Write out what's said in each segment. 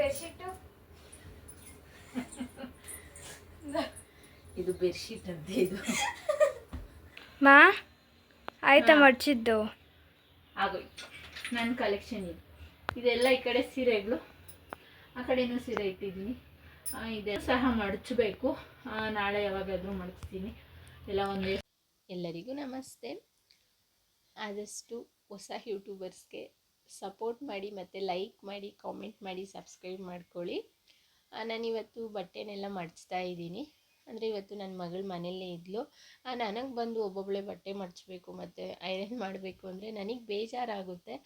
Bedsheet ಇದು bedsheet ಅಂತೆ ಇದು. ಮಾ ಆಯ್ತಾ. ಮಡ್ಚಿದ್ದು? ಆಗೋಯ್ತು. ನನ್ನ ಕಲೆಕ್ಷನ್ ಇದು. ಇದೆಲ್ಲ ಈ ಕಡೆ ಸೀರೆಗಳು ಆ ಕಡೆನೂ ಸೀರೆ ಇಟ್ಟಿದ್ದೀನಿ. ಇದೆ ಸಹ ಮಡಚಬೇಕು. ನಾಳೆ ಯಾವಾಗಾದರೂ ಮಡಚ್ತೀನಿ. ಎಲ್ಲ ಒಂದೇ. ಎಲ್ಲರಿಗೂ ನಮಸ್ತೆ. ಆದಷ್ಟು ಹೊಸ ಯೂಟ್ಯೂಬರ್ಸ್ಗೆ ಸಪೋರ್ಟ್ ಮಾಡಿ ಮತ್ತು ಲೈಕ್ ಮಾಡಿ ಕಾಮೆಂಟ್ ಮಾಡಿ ಸಬ್ಸ್ಕ್ರೈಬ್ ಮಾಡ್ಕೊಳ್ಳಿ. ನಾನಿವತ್ತು ಬಟ್ಟೆನೆಲ್ಲ ಮಡಚ್ತಾ ಇದ್ದೀನಿ. ಅಂದರೆ ಇವತ್ತು ನನ್ನ ಮಗಳು ಮನೆಯಲ್ಲೇ ಇದ್ಲು. ನನಗೆ ಬಂದು ಒಬ್ಬೊಬ್ಬಳೆ ಬಟ್ಟೆ ಮಡಚಬೇಕು ಮತ್ತು ಐರನ್ ಮಾಡಬೇಕು ಅಂದರೆ ನನಗೆ ಬೇಜಾರಾಗುತ್ತೆ.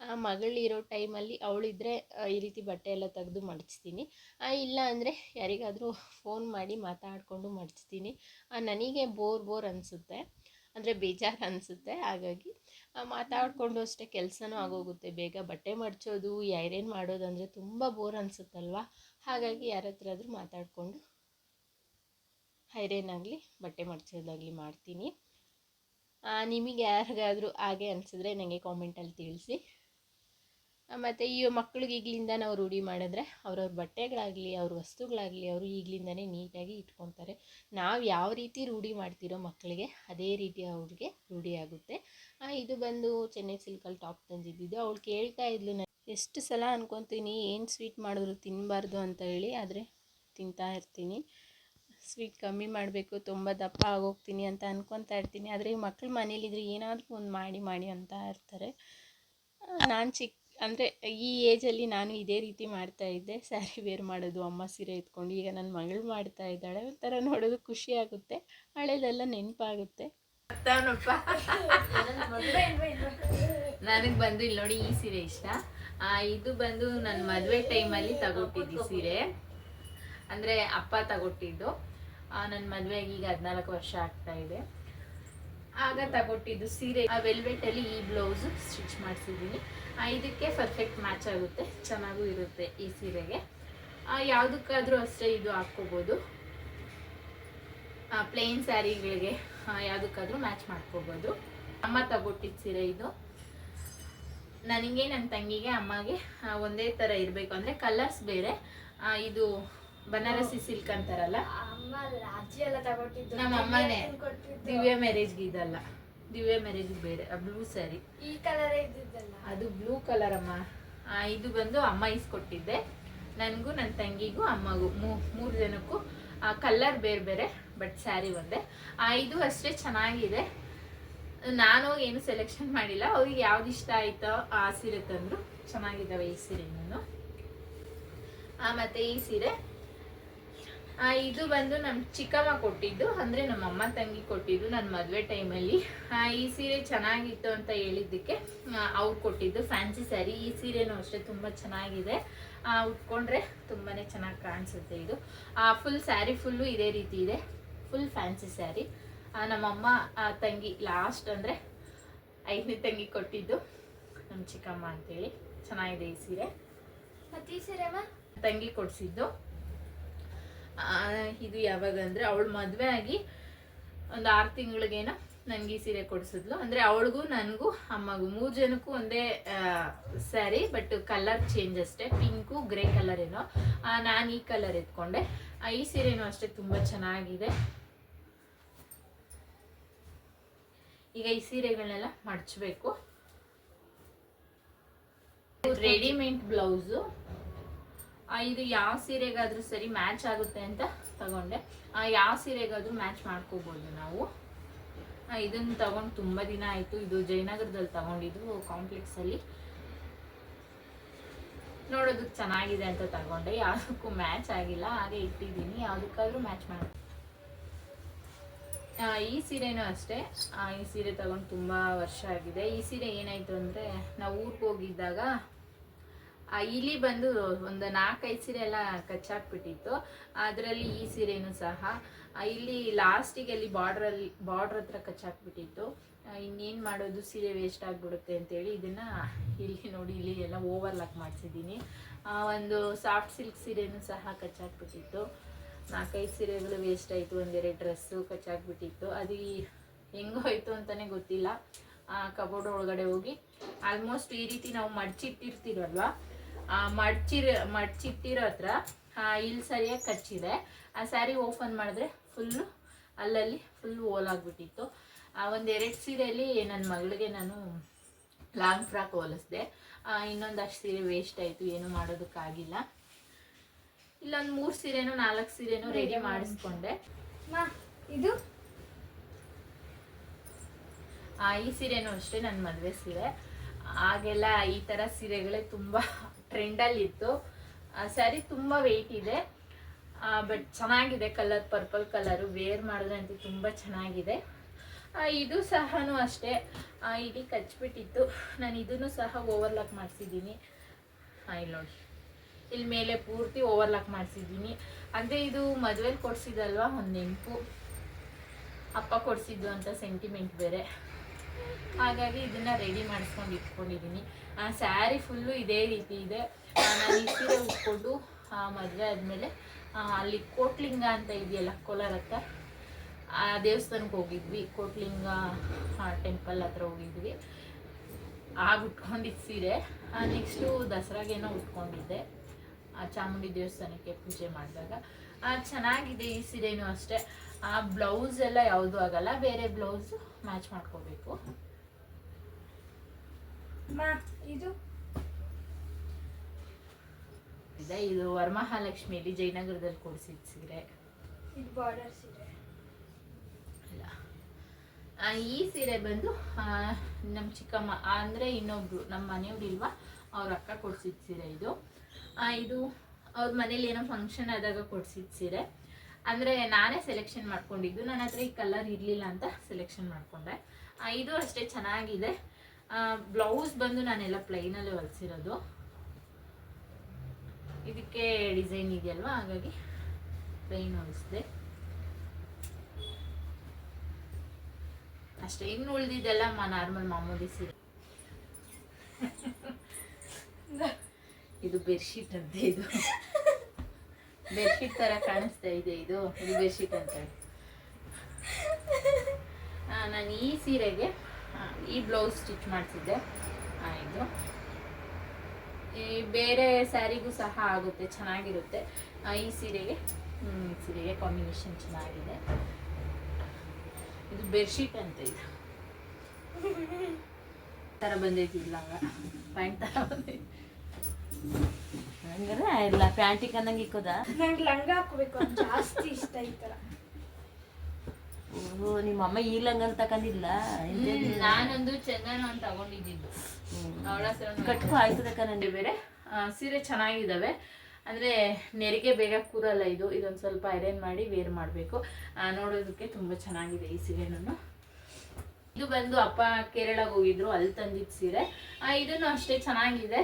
ಆ, ಮಗಳಿರೋ ಟೈಮಲ್ಲಿ ಅವಳಿದ್ರೆ ಈ ರೀತಿ ಬಟ್ಟೆ ಎಲ್ಲ ತೆಗೆದು ಮಡಚ್ತೀನಿ. ಇಲ್ಲ ಅಂದರೆ ಯಾರಿಗಾದರೂ ಫೋನ್ ಮಾಡಿ ಮಾತಾಡಿಕೊಂಡು ಮಡಚ್ತೀನಿ. ನನಗೆ ಬೋರ್ ಬೋರ್ ಅನಿಸುತ್ತೆ. ಅಂದರೆ ಬೇಜಾರು ಅನಿಸುತ್ತೆ ಹಾಗಾಗಿ ಮಾತಾಡಿಕೊಂಡು ಅಷ್ಟೇ ಕೆಲಸನೂ ಆಗೋಗುತ್ತೆ. ಬೇಗ ಬಟ್ಟೆ ಮಡಚೋದು ಐರನ್ ಮಾಡೋದು ಅಂದರೆ ತುಂಬ ಬೋರ್ ಅನಿಸುತ್ತಲ್ವ? ಹಾಗಾಗಿ ಯಾರ ಹತ್ರ ಆದರೂ ಮಾತಾಡಿಕೊಂಡು ಐರನ್ ಆಗಲಿ ಬಟ್ಟೆ ಮಡ್ಚೋದಾಗಲಿ ಮಾಡ್ತೀನಿ. ನಿಮಗೆ ಯಾರಿಗಾದರೂ ಹಾಗೆ ಅನಿಸಿದ್ರೆ ನನಗೆ ಕಾಮೆಂಟಲ್ಲಿ ತಿಳಿಸಿ. ಮತ್ತು ಈ ಮಕ್ಳಿಗೆ ಈಗಲಿಂದ ನಾವು ರೂಢಿ ಮಾಡಿದ್ರೆ ಅವ್ರವ್ರ ಬಟ್ಟೆಗಳಾಗಲಿ, ಅವ್ರ ವಸ್ತುಗಳಾಗಲಿ ಅವರು ಈಗಲಿಂದನೇ ನೀಟಾಗಿ ಇಟ್ಕೊತಾರೆ. ನಾವು ಯಾವ ರೀತಿ ರೂಢಿ ಮಾಡ್ತಿರೋ ಮಕ್ಕಳಿಗೆ ಅದೇ ರೀತಿ ಅವ್ರಿಗೆ ರೂಢಿಯಾಗುತ್ತೆ ಇದು ಬಂದು ಚೆನ್ನೈ ಸಿಲ್ಕಲ್ಲಿ ಟಾಪ್ ತಂದಿದ್ದಿದ್ದು. ಅವಳು ಕೇಳ್ತಾ ಇದ್ಲು ನಾನು ಎಷ್ಟು ಸಲ ಅನ್ಕೊತೀನಿ, ಏನು ಸ್ವೀಟ್ ಮಾಡಿದ್ರು ತಿನ್ನಬಾರ್ದು ಅಂತ ಹೇಳಿ, ಆದರೆ ತಿಂತಾ ಇರ್ತೀನಿ. ಸ್ವೀಟ್ ಕಮ್ಮಿ ಮಾಡಬೇಕು, ತುಂಬ ದಪ್ಪ ಆಗೋಗ್ತೀನಿ ಅಂತ ಅನ್ಕೊತಾ ಇರ್ತೀನಿ. ಆದರೆ ಮಕ್ಳು ಮನೇಲಿದ್ರೆ ಏನಾದರೂ ಒಂದು ಮಾಡಿ ಮಾಡಿ ಅಂತ ಇರ್ತಾರೆ. ನಾನು ಚಿಕ್ಕ ಅಂದರೆ ಈ ಏಜಲ್ಲಿ ನಾನು ಇದೇ ರೀತಿ ಮಾಡ್ತಾ ಇದ್ದೆ. ಸ್ಯಾರಿ ವೇರ್ ಮಾಡೋದು, ಅಮ್ಮ ಸೀರೆ ಎತ್ಕೊಂಡು ಈಗ ನನ್ನ ಮಗಳು ಮಾಡ್ತಾ ಇದ್ದಾಳೆ. ಒಂಥರ ನೋಡೋದು ಖುಷಿ ಆಗುತ್ತೆ. ಹಳೇದೆಲ್ಲ ನೆನಪಾಗುತ್ತೆ. ನನಗೆ ಬಂದು ಇಲ್ಲಿ ನೋಡಿ ಈ ಸೀರೆ ಇಷ್ಟ. ಇದು ಬಂದು ನನ್ನ ಮದುವೆ ಟೈಮಲ್ಲಿ ತಗೊಟ್ಟಿದ್ದು ಸೀರೆ. ಅಂದರೆ ಅಪ್ಪ ತಗೊಟ್ಟಿದ್ದು. ನನ್ನ ಮದುವೆಗೆ ಈಗ ಹದಿನಾಲ್ಕು ವರ್ಷ ಆಗ್ತಾ ಇದೆ. ಆಗ ತಗೊಟ್ಟಿದ್ದು ಸೀರೆ. ಆ ವೆಲ್ವೆಟ್ ಅಲ್ಲಿ ಈ ಬ್ಲೌಸ್ ಸ್ಟಿಚ್ ಮಾಡಿಸಿದ್ದೀನಿ. ಇದಕ್ಕೆ ಪರ್ಫೆಕ್ಟ್ ಮ್ಯಾಚ್ ಆಗುತ್ತೆ. ಚೆನ್ನಾಗೂ ಇರುತ್ತೆ ಈ ಸೀರೆಗೆ. ಯಾವುದಕ್ಕಾದ್ರೂ ಅಷ್ಟೇ ಇದು ಹಾಕ್ಕೋಬೋದು. ಪ್ಲೇನ್ ಸ್ಯಾರಿಗಳಿಗೆ ಯಾವುದಕ್ಕಾದ್ರೂ ಮ್ಯಾಚ್ ಮಾಡ್ಕೋಬೋದು. ಅಮ್ಮ ತಗೊಟ್ಟಿದ್ದ ಸೀರೆ ಇದು. ನನಗೆ ನನ್ನ ತಂಗಿಗೆ, ಅಮ್ಮಗೆ ಒಂದೇ ಥರ ಇರಬೇಕು. ಅಂದರೆ ಕಲರ್ಸ್ ಬೇರೆ. ಇದು ಬನಾರಸಿ ಸಿಲ್ಕ್ ಅಂತಾರಲ್ಲ? ನಮ್ಮ ಅಮ್ಮನೇ. ದಿವ್ಯ ಮ್ಯಾರೇಜ್ಗೆ ಇದಲ್ಲ. ದಿವ್ಯ ಮ್ಯಾರೇಜ್ ಬೇರೆ ಬ್ಲೂ ಸ್ಯಾರಿ ಈ ಕಲರ್ ಅದು ಬ್ಲೂ ಕಲರ್ ಅಮ್ಮ. ಆ, ಇದು ಬಂದು ಅಮ್ಮ ಇಸ್ಕೊಟ್ಟಿದ್ದೆ. ನನಗೂ ನನ್ನ ತಂಗಿಗೂ ಅಮ್ಮಗೂ ಮೂರು ಜನಕ್ಕೂ. ಕಲರ್ ಬೇರೆ ಬೇರೆ ಬಟ್ ಸ್ಯಾರಿ ಒಂದೇ. ಆ, ಇದು ಅಷ್ಟೇ ಚೆನ್ನಾಗಿದೆ. ನಾನು ಏನು ಸೆಲೆಕ್ಷನ್ ಮಾಡಿಲ್ಲ. ಅವ್ರಿಗೆ ಯಾವ್ದು ಇಷ್ಟ ಆಯ್ತೋ ಆ ಸೀರೆ ತಂದ್ರು. ಚೆನ್ನಾಗಿದ್ದಾವೆ ಈ ಸೀರೆ ಮತ್ತೆ ಈ ಸೀರೆ. ಇದು ಬಂದು ನಮ್ಮ ಚಿಕ್ಕಮ್ಮ ಕೊಟ್ಟಿದ್ದು ಅಂದರೆ ನಮ್ಮ ಅಮ್ಮ ತಂಗಿ ಕೊಟ್ಟಿದ್ದು ನನ್ನ ಮದುವೆ ಟೈಮಲ್ಲಿ ಈ ಸೀರೆ ಚೆನ್ನಾಗಿತ್ತು ಅಂತ ಹೇಳಿದ್ದಕ್ಕೆ ಅವ್ರು ಕೊಟ್ಟಿದ್ದು ಫ್ಯಾನ್ಸಿ ಸ್ಯಾರಿ ಈ ಸೀರೆನೂ ಅಷ್ಟೇ ತುಂಬ ಚೆನ್ನಾಗಿದೆ. ಆ, ಉಟ್ಕೊಂಡ್ರೆ ತುಂಬಾ ಚೆನ್ನಾಗಿ ಕಾಣಿಸುತ್ತೆ ಇದು. ಫುಲ್ ಸ್ಯಾರಿ ಫುಲ್ಲು ಇದೇ ರೀತಿ ಇದೆ. ಫುಲ್ ಫ್ಯಾನ್ಸಿ ಸ್ಯಾರಿ ನಮ್ಮಮ್ಮ ಆ, ತಂಗಿ ಲಾಸ್ಟ್ ಅಂದರೆ ಐದನೇ ತಂಗಿ ಕೊಟ್ಟಿದ್ದು ನಮ್ಮ ಚಿಕ್ಕಮ್ಮ ಅಂತೇಳಿ. ಚೆನ್ನಾಗಿದೆ ಈ ಸೀರೆ. ಮತ್ತೆ ಈ ಸೀರೆ ಅಮ್ಮ ತಂಗಿ ಕೊಡಿಸಿದ್ದು. ಇದು ಯಾವಾಗ ಅಂದರೆ ಅವಳು ಮದುವೆ ಆಗಿ ಒಂದು ಆರು ತಿಂಗಳಿಗೇನ ನನಗೆ ಈ ಸೀರೆ ಕೊಡಿಸಿದ್ಲು. ಅಂದರೆ ಅವಳಿಗೂ ನನಗೂ ಅಮ್ಮಗೂ ಮೂರು ಜನಕ್ಕೂ ಒಂದೇ ಸ್ಯಾರಿ ಬಟ್ ಕಲರ್ ಚೇಂಜ್ ಅಷ್ಟೇ. ಪಿಂಕು ಗ್ರೇ ಕಲರ್ ಏನೋ. ನಾನು ಈ ಕಲರ್ ಎತ್ಕೊಂಡೆ. ಈ ಸೀರೆನೂ ಅಷ್ಟೇ ತುಂಬ ಚೆನ್ನಾಗಿದೆ. ಈಗ ಈ ಸೀರೆಗಳನ್ನೆಲ್ಲ ಮಡಚಬೇಕು. ರೆಡಿಮೇಡ್ ಬ್ಲೌಸು ಇದು ಯಾವ ಸೀರೆಗಾದರೂ ಸರಿ ಮ್ಯಾಚ್ ಆಗುತ್ತೆ ಅಂತ ತಗೊಂಡೆ. ಯಾವ ಸೀರೆಗಾದರೂ ಮ್ಯಾಚ್ ಮಾಡ್ಕೋಬೋದು ನಾವು. ಇದನ್ನು ತಗೊಂಡು ತುಂಬ ದಿನ ಆಯಿತು. ಇದು ಜಯನಗರದಲ್ಲಿ ತಗೊಂಡಿದ್ದು ಕಾಂಪ್ಲೆಕ್ಸಲ್ಲಿ ನೋಡೋದಕ್ಕೆ ಚೆನ್ನಾಗಿದೆ ಅಂತ ತಗೊಂಡೆ. ಯಾವುದಕ್ಕೂ ಮ್ಯಾಚ್ ಆಗಿಲ್ಲ. ಹಾಗೆ ಇಟ್ಟಿದ್ದೀನಿ. ಯಾವುದಕ್ಕಾದರೂ ಮ್ಯಾಚ್ ಮಾಡ ಈ ಸೀರೆನೂ ಅಷ್ಟೇ. ಈ ಸೀರೆ ತಗೊಂಡು ತುಂಬ ವರ್ಷ ಆಗಿದೆ. ಈ ಸೀರೆ ಏನಾಯಿತು ಅಂದರೆ, ನಾವು ಊರಿಗೆ ಹೋಗಿದ್ದಾಗ ಆ, ಇಲಿ ಬಂದು ಒಂದು ನಾಲ್ಕೈದು ಸೀರೆ ಎಲ್ಲ ಕಚ್ಚಾಕ್ಬಿಟ್ಟಿತ್ತು. ಅದರಲ್ಲಿ ಈ ಸೀರೆನೂ ಸಹ. ಇಲ್ಲಿ ಲಾಸ್ಟಿಗೆ ಅಲ್ಲಿ ಬಾರ್ಡ್ರಲ್ಲಿ ಬಾರ್ಡ್ರ್ ಹತ್ರ ಕಚ್ಚಾಕ್ಬಿಟ್ಟಿತ್ತು. ಇನ್ನೇನು ಮಾಡೋದು ಸೀರೆ ವೇಸ್ಟ್ ಆಗಿಬಿಡುತ್ತೆ ಅಂತೇಳಿ ಇದನ್ನು ಇಲ್ಲಿ ನೋಡಿ ಇಲ್ಲಿ ಎಲ್ಲ ಓವರ್ಲಾಕ್ ಮಾಡಿಸಿದ್ದೀನಿ. ಒಂದು ಸಾಫ್ಟ್ ಸಿಲ್ಕ್ ಸೀರೆನೂ ಸಹ ಕಚ್ಚಾಕ್ಬಿಟ್ಟಿತ್ತು. ನಾಲ್ಕೈದು ಸೀರೆಗಳು ವೇಸ್ಟ್ ಆಯಿತು ಒಂದೆರಡು ಡ್ರೆಸ್ಸು ಕಚ್ಚಾಕ್ಬಿಟ್ಟಿತ್ತು. ಅದು ಹೋಯಿತು ಅಂತಲೇ ಗೊತ್ತಿಲ್ಲ. ಕಬೋರ್ಡ್ ಒಳಗಡೆ ಹೋಗಿ. ಆಲ್ಮೋಸ್ಟ್ ಈ ರೀತಿ ನಾವು ಮಡ್ಚಿಟ್ಟಿರ್ತೀರಲ್ವ? ಆ, ಮಡ್ಚಿರ ಮಡ್ಚಿಟ್ಟಿರೋ ಹತ್ರ ಆ, ಇಲ್ಲಿ ಸರಿಯಾಗಿ ಕಚ್ಚಿದೆ. ಆ ಸ್ಯಾರಿ ಓಪನ್ ಮಾಡಿದ್ರೆ ಫುಲ್ಲು ಅಲ್ಲಲ್ಲಿ ಫುಲ್ ಓಲಾಗ್ಬಿಟ್ಟಿತ್ತು ಒಂದು ಎರಡು ಸೀರೆಯಲ್ಲಿ ನನ್ನ ಮಗಳಿಗೆ ನಾನು ಲಾಂಗ್ ಫ್ರಾಕ್ ಹೊಲಿಸ್ದೆ. ಇನ್ನೊಂದಷ್ಟು ಸೀರೆ ವೇಸ್ಟ್ ಆಯಿತು ಏನು ಮಾಡೋದಕ್ಕಾಗಿಲ್ಲ. ಇಲ್ಲೊಂದು ಮೂರು ಸೀರೆನೂ ನಾಲ್ಕು ಸೀರೆನೂ ರೆಡಿ ಮಾಡಿಸ್ಕೊಂಡೆ. ಮಾ ಇದು? ಆ, ಈ ಸೀರೆನೂ ಅಷ್ಟೇ ನನ್ನ ಮದುವೆ ಸೀರೆ. ಆಗೆಲ್ಲ ಈ ಥರ ಸೀರೆಗಳೇ ತುಂಬ ಟ್ರೆಂಡಲ್ಲಿತ್ತು ಸ್ಯಾರಿ ತುಂಬ ವೆಯ್ಟ್ ಇದೆ. ಬಟ್ ಚೆನ್ನಾಗಿದೆ ಕಲರ್ ಪರ್ಪಲ್ ಕಲರು ವೇರ್ ಮಾಡಿದ್ರೆ ಅಂತೂ ತುಂಬ ಚೆನ್ನಾಗಿದೆ. ಇದು ಸಹ ಅಷ್ಟೇ. ಆ, ಇಡೀ ಕಚ್ಬಿಟ್ಟಿತ್ತು. ನಾನು ಇದನ್ನು ಸಹ ಓವರ್ಲಾಕ್ ಮಾಡಿಸಿದ್ದೀನಿ. ಇಲ್ಲಿ ನೋಡಿ. ಇಲ್ಲಿ ಮೇಲೆ ಪೂರ್ತಿ ಓವರ್ಲಾಕ್ ಮಾಡಿಸಿದ್ದೀನಿ. ಅಂದರೆ ಇದು ಮದುವೆಲಿ ಕೊಡಿಸಿದಲ್ವಾ? ಒಂದು ನೆನಪು ಅಪ್ಪ ಕೊಡಿಸಿದ್ದು ಅಂತ ಸೆಂಟಿಮೆಂಟ್ ಬೇರೆ. ಹಾಗಾಗಿ ಇದನ್ನ ರೆಡಿ ಮಾಡಿಸ್ಕೊಂಡು ಇಟ್ಕೊಂಡಿದ್ದೀನಿ ಸ್ಯಾರಿ ಫುಲ್ಲು ಇದೇ ರೀತಿ ಇದೆ. ನಾನು ಈ ಸೀರೆ ಉಟ್ಕೊಂಡು ಮದುವೆ ಆದಮೇಲೆ ಅಲ್ಲಿ ಕೋಟ್ಲಿಂಗ ಅಂತ ಇದೆಯಲ್ಲ, ಕೋಲಾರ ಹತ್ರ, ಆ ದೇವಸ್ಥಾನಕ್ಕೆ ಹೋಗಿದ್ವಿ. ಕೋಟ್ಲಿಂಗ ಟೆಂಪಲ್ ಹತ್ರ ಹೋಗಿದ್ವಿ. ಆಗ ಉಟ್ಕೊಂಡಿದ್ದ ಸೀರೆ ನೆಕ್ಸ್ಟು ದಸರಾಗೇನೋ ಉಟ್ಕೊಂಡಿದ್ದೆ. ಆ, ಚಾಮುಂಡಿ ದೇವಸ್ಥಾನಕ್ಕೆ ಪೂಜೆ ಮಾಡಿದಾಗ. ಚೆನ್ನಾಗಿದೆ ಈ ಸೀರೆನೂ ಅಷ್ಟೇ. ಆ ಬ್ಲೌಸ್ ಎಲ್ಲ ಯಾವುದೂ ಆಗಲ್ಲ, ಬೇರೆ ಬ್ಲೌಸು ಮ್ಯಾಚ್ ಮಾಡ್ಕೋಬೇಕು. ಮಾ ಇದು? ಇದೆ ಇದು ವರಮಹಾಲಕ್ಷ್ಮಿಯಲ್ಲಿ ಜಯನಗರದಲ್ಲಿ ಕೊಡಿಸಿದ ಸೀರೆ. ಬಾರ್ಡರ್ ಸೀರೆ. ಈ ಸೀರೆ ಬಂದು ನಮ್ಮ ಚಿಕ್ಕಮ್ಮ ಅಂದರೆ ಇನ್ನೊಬ್ರು ನಮ್ಮ ಮನೆಯವ್ರು ಇಲ್ವಾ ಅವ್ರ ಅಕ್ಕ ಕೊಡಿಸಿದ ಸೀರೆ ಇದು. ಇದು ಅವ್ರ ಮನೇಲಿ ಏನೋ ಫಂಕ್ಷನ್ ಆದಾಗ ಕೊಡಿಸಿದ ಸೀರೆ. ಅಂದರೆ ನಾನೇ ಸೆಲೆಕ್ಷನ್ ಮಾಡ್ಕೊಂಡಿದ್ದು. ನನ್ನ ಹತ್ರ ಈ ಕಲರ್ ಇರಲಿಲ್ಲ ಅಂತ ಸೆಲೆಕ್ಷನ್ ಮಾಡಿಕೊಂಡೆ. ಇದು ಅಷ್ಟೇ ಚೆನ್ನಾಗಿದೆ. ಬ್ಲೌಸ್ ಬಂದು ನಾನೆಲ್ಲ ಪ್ಲೈನಲ್ಲಿ ಹೊಲಿಸಿರೋದು. ಇದಕ್ಕೆ ಡಿಸೈನ್ ಇದೆಯಲ್ವಾ? ಹಾಗಾಗಿ ಪ್ಲೈನ್ ಹೊಲಿಸಿದೆ. ಅಷ್ಟೇ ಇನ್ನು ಉಳಿದಿದ್ದೆಲ್ಲ ನಾರ್ಮಲ್ ಮಾಮೂಲಿ ಸೀರೆ ಇದು ಬೆಡ್ಶೀಟ್ ಅಂತ ಇದು. ಬೆಡ್ಶೀಟ್ ತರ ಕಾಣಿಸ್ತಾ ಇದೆ ಇದು. ಇದು ಬೆಡ್ಶೀಟ್ ಅಂತ ನಾನು ಈ ಸೀರೆಗೆ ಈ ಬ್ಲೌಸ್ ಸ್ಟಿಚ್ ಮಾಡಿಸಿದ್ದೆ. ಇದು. ಈ ಬೇರೆ ಸ್ಯಾರಿಗೂ ಸಹ ಆಗುತ್ತೆ, ಚೆನ್ನಾಗಿರುತ್ತೆ. ಈ ಸೀರೆಗೆ ಸೀರೆಗೆ ಕಾಂಬಿನೇಷನ್ ಚೆನ್ನಾಗಿದೆ. ಇದು ಬೆಡ್ಶೀಟ್ ಅಂತ ಇದು. ಥರ ಬಂದೈತಿ ಇಲ್ಲ ಪ್ಯಾಂಟ್ ಥರ ಬಂದೈತಿ. ಹಂಗಾರೆ ಇಲ್ಲ ಪ್ಯಾಂಟಿಗೆ ಅನ್ನಂಗೆ ಇಕ್ಕೋದ? ನಂಗೆ ಲಂಗ ಹಾಕೋಬೇಕು ಅಂತ ಜಾಸ್ತಿ ಇಷ್ಟ ಈ ಥರ. ಓಹೋ ನಿಮ್ಮ ಅಮ್ಮ ಈ ಲಂಗ ತಕೊಂಡಿಲ್ಲ ಹ್ಮ್, ನಾನೊಂದು ಚಂದನ ಅಂತ ತಗೊಂಡಿದ್ದು ಅವಳ ಕಟ್ಕೊ ಆಯ್ತದ ಕಣಂಡಿ ಬೇರೆ? ಆ, ಸೀರೆ ಚೆನ್ನಾಗಿದ್ದಾವೆ ಅಂದ್ರೆ ನೆರಿಗೆ ಬೇಗ ಕೂರಲ್ಲ ಇದು. ಇದೊಂದು ಸ್ವಲ್ಪ ಐರನ್ ಮಾಡಿ ವೇರ್ ಮಾಡಬೇಕು. ನೋಡೋದಕ್ಕೆ ತುಂಬ ಚೆನ್ನಾಗಿದೆ ಈ ಸೀರೆನೂ ಇದು ಬಂದು ಅಪ್ಪ ಕೇರಳಗೆ ಹೋಗಿದ್ರು ಅಲ್ಲಿ ತಂದಿದ್ದ ಸೀರೆ. ಆ, ಇದನ್ನು ಅಷ್ಟೇ ಚೆನ್ನಾಗಿದೆ.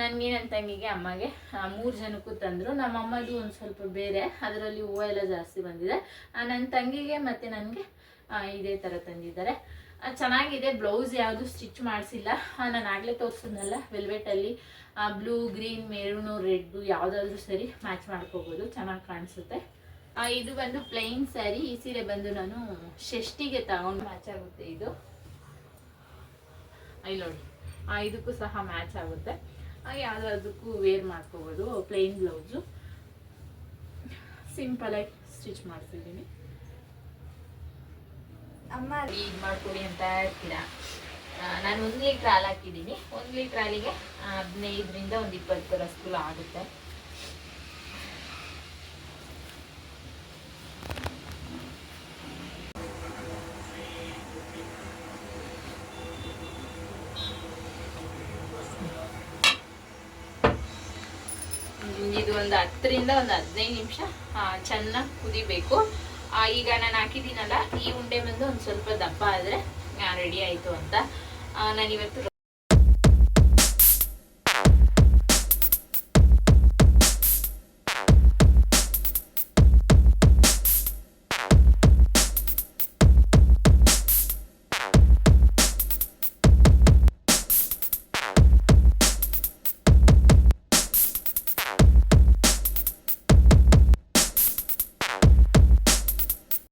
ನನಗೆ ನನ್ನ ತಂಗಿಗೆ, ಅಮ್ಮಗೆ. ಮೂರು ಜನಕ್ಕೂ ತಂದರು. ನಮ್ಮ ಅಮ್ಮದು ಒಂದು ಸ್ವಲ್ಪ ಬೇರೆ. ಅದರಲ್ಲಿ ಹೂವು ಎಲ್ಲ ಜಾಸ್ತಿ ಬಂದಿದೆ. ನನ್ನ ತಂಗಿಗೆ ಮತ್ತು ನನಗೆ ಇದೇ ಥರ ತಂದಿದ್ದಾರೆ. ಚೆನ್ನಾಗಿದೆ. ಬ್ಲೌಸ್ ಯಾವುದು ಸ್ಟಿಚ್ ಮಾಡಿಸಿಲ್ಲ. ನಾನು ಆಗಲೇ ತೋರಿಸಿದ್ನಲ್ಲ ವೆಲ್ವೆಟಲ್ಲಿ ಬ್ಲೂ, ಗ್ರೀನ್, ಮೆರೂನು, ರೆಡ್ಡು ಯಾವುದಾದ್ರೂ ಸರಿ ಮ್ಯಾಚ್ ಮಾಡ್ಕೋಬೋದು. ಚೆನ್ನಾಗಿ ಕಾಣಿಸುತ್ತೆ. ಇದು ಬಂದು ಪ್ಲೈನ್ ಸ್ಯಾರಿ ಈ ಸೀರೆ ಬಂದು ನಾನು ಷಷ್ಟಿಗೆ ತಗೊಂಡು ಮ್ಯಾಚ್ ಆಗುತ್ತೆ ಇದು. ಇಲ್ಲಿ ನೋಡಿ ಇದಕ್ಕೂ ಸಹ ಮ್ಯಾಚ್ ಆಗುತ್ತೆ. ಯಾವುದಕ್ಕೂ ವೇರ್ ಮಾಡ್ಕೋಬೋದು ಪ್ಲೈನ್ ಬ್ಲೌಸು ಸಿಂಪಲಾಗಿ ಸ್ಟಿಚ್ ಮಾಡ್ತಿದ್ದೀನಿ ಅಮ್ಮ ಈಗ ಮಾಡ್ಕೊಡಿ ಅಂತ ಇರ್ತೀರಾ ಆ, ನಾನು ಒಂದು ಲೀಟ್ರ್ ಹಾಲು ಹಾಕಿದ್ದೀನಿ. ಒಂದು ಲೀಟ್ರ್ ಹಾಲಿಗೆ ಹದಿನೈದರಿಂದ ಒಂದು ಇಪ್ಪತ್ತು ರಸಗುಲ್ಲ ಆಗುತ್ತೆ ಇದು ಒಂದು ಹತ್ತರಿಂದ ಒಂದು ಹದಿನೈದು ನಿಮಿಷ ಚೆನ್ನಾಗಿ ಕುದಿಬೇಕು. ಈಗ ನಾನು ಹಾಕಿದ್ದೀನಲ್ಲ, ಈ ಉಂಡೆ ಬಂದು ಒಂದು ಸ್ವಲ್ಪ ದಪ್ಪ ಆದರೆ ರೆಡಿ ಆಯಿತು ಅಂತ. ನಾನು ಇವತ್ತು